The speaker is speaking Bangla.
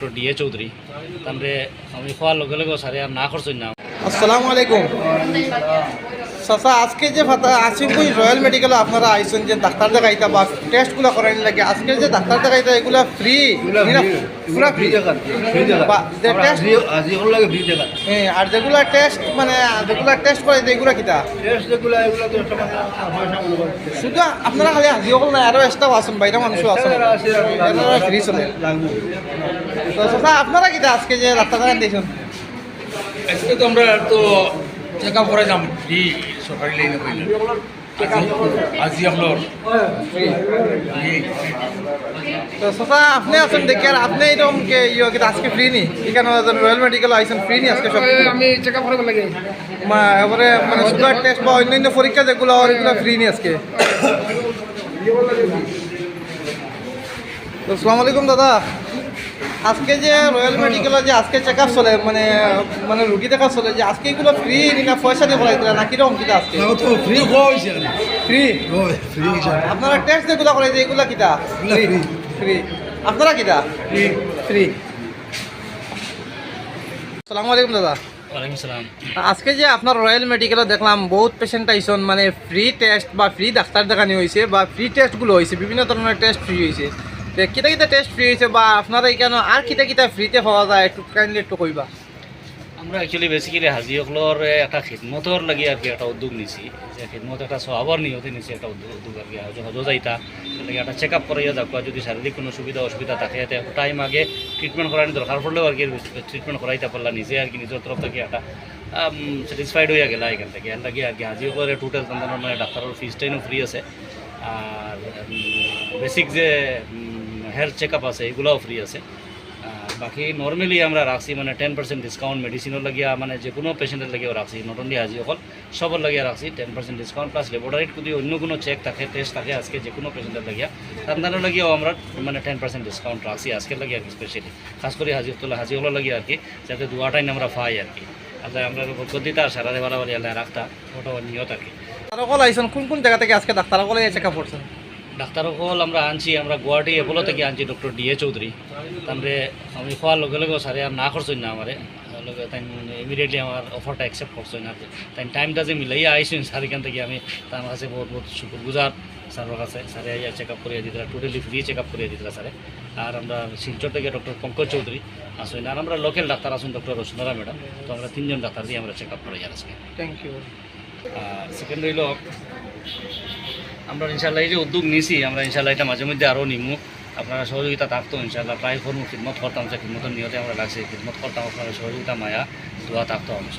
ডক্টর ডি এ চৌধুরী তারপরে আমি খোয়ার লগে লগে সারে আর না করছেন না আসসালামু আলাইকুম চাচা আজকে যে আসিমপুর রয়্যাল মেডিকেলে আপনারা আইসেন যে ডাক্তার দেখাইতা বা টেস্টগুলো করাই লাগে আজকে যে ডাক্তার দেখাইতা এগুলা ফ্রি পুরা হ্যাঁ, আর যেগুলা টেস্ট মানে যেগুলা টেস্ট করে এগুলা কিতা? শুধু আপনারা খালি হাজি হল নাই আরও এক্সট্রাও আছেন বাইরে মানুষও আছেন। ফ্রি চলে। তো চাচা আপনারা কিতা আজকে যে ডাক্তার দেখান দিয়েছেন আজকে তো আমরা তো চেক আপ করে যাম। ফ্রি সরকারি লাইনে পাইলে আজি আপনার তো চাচা আপনি আছেন দেখি আর আপনি এরকম কে ইয়ে আজকে ফ্রি নি? এখানে রয়্যাল মেডিকেল আইসেন ফ্রি নি আজকে সব? আমি চেক আপ করব লাগে মা এবারে মানে সুগার টেস্ট বা অন্যান্য পরীক্ষা যেগুলো এগুলো ফ্রি নি আজকে। তো আসসালামু আলাইকুম দাদা। আজকে যে রয়্যাল মেডিকেলে যে আজকে চেক আপ চলে মানে মানে রুগী দেখা চলে যে আজকে এগুলো ফ্রি না পয়সা দিয়ে দিলে না কীরকম কিটা আজকে? তো ফ্রি হয়েছে ফ্রি ফ্রি আপনারা টেস্ট যেগুলো করাই যে এগুলো কিটা। ফ্রি আপনারা কিটা? ফ্রি ফ্রি আসসালামু আলাইকুম দাদা। আজকে যে আপনার রয়্যাল মেডিকেলে দেখলাম বহুত পেশেন্ট আইসন মানে ফ্রি টেস্ট বা ফ্রি ডাক্তার দেখানি হয়েছে বা ফ্রি টেস্টগুলো হয়েছে বিভিন্ন ধরনের টেস্ট ফ্রি হয়েছে কিতা কিতা টেস্ট ফ্রি হয়েছে বা আপনারা এখানে আর কিতা কিতা ফ্রিতে পাওয়া যায় একটু কাইন্ডলি একটু কইবা। আমরা অ্যাকচুয়ালি বেসিক্যালি হাজিসকলের একটা খিদমতর লাগি আর কি একটা উদ্যোগ নিছি। যে খিদমত একটা স্বভাবর নিয়তে নিছি একটা উদ্যোগ উদ্যোগ আর কি, হজ হজ যাইতা। লাগে একটা চেক আপ করাইয়া যাক যদি শারীরিক কোনো সুবিধা অসুবিধা থাকে টাইম আগে ট্রিটমেন্ট করার দরকার পড়লেও আর কি ট্রিটমেন্ট করাইতে পারলা নিজে আর কি নিজের তরফ থেকে একটা স্যাটিসফাইড হয়ে গেলা এখান থেকে। এর লাগে আর কি হাজিসকলের টোটাল মানে ডাক্তারের ফিসটাইনও ফ্রি আছে। আর বেসিক যে হেলথ চেক আপ আছে, এগুলোও ফ্রি আছে। বাকি নর্মালি আমরা রাখছি মানে টেন পার্সেন্ট ডিসকাউন্ট মেডিসিনের লাগিয়া মানে যে কোনো পেশেন্টের লাগিয়েও রাখছি নট অনলি আজি অকল, সবার লাগিয়ে রাখছি টেন পার্সেন্ট ডিসকাউন্ট প্লাস লেবরেটরিত যদি অন্য কোনো চেক থাকে টেস্ট থাকে আজকে যে কোনো পেশেন্টের লাগিয়া তাদের লাগিয়েও আমরা মানে টেন পার্সেন্ট ডিসকাউন্ট রাখছি আজকের লাগে আর কি স্পেশালি খাস করে হাজি তোলা হাজি হলো লাগিয়ে আর কি, যাতে দুয়াটাই আমরা পাই আর কি। আর আমরা গদ্দিতা সারা দেওয়ালা বাড়ি আল্লাহ রাখতা ওটা নিয়ত আর কি। তারা কোন কোন জায়গা থেকে আজকে ডাক্তার চেক আপ করছেন? ডাক্তার হল আমরা আনছি আমরা গুয়াহাটি এপোলো থেকে আনছি ডক্টর ডি এ চৌধুরী। তারপরে আমি খোয়ার লগে লগে সারে আর না করছেন না আমারে লগে তাই ইমিডিয়েটলি আমার অফারটা অ্যাকসেপ্ট করছেন আর তাই টাইমটা যে মিলাইয়া আইসেন স্যার এখান থেকে আমি তার কাছে বহুত বহুত শুকুর গুজার স্যারের কাছে। স্যারে আইয়া চেক আপ করিয়ে দিতরা টোটালি ফ্রি চেক আপ করিয়ে দিতরা স্যারে আর আমরা শিলচর থেকে ডক্টর পঙ্কজ চৌধুরী আসেন আর আমরা লোকাল ডাক্তার আসুন ডক্টর রসুন্দরা ম্যাডাম। তো আমরা তিনজন ডাক্তার দিয়ে আমরা চেক আপ করাই আর আজকে থ্যাংক ইউ আর সেকেন্ড হইল আমরা ইনশাল্লাহ এই যে উদ্যোগ নিছি, আমরা ইনশাল্লাহ এটা মাঝে মধ্যে আরও নিমু। আপনারা সহযোগিতা থাকতো ইনশাল্লাহ প্রায় করব খিদমত করতাম, যে খিদমতের নিয়তে আমরা লাগছে, খিদমত করতাম আপনারা সহযোগিতা, মায়া, দোয়া থাকতো আমার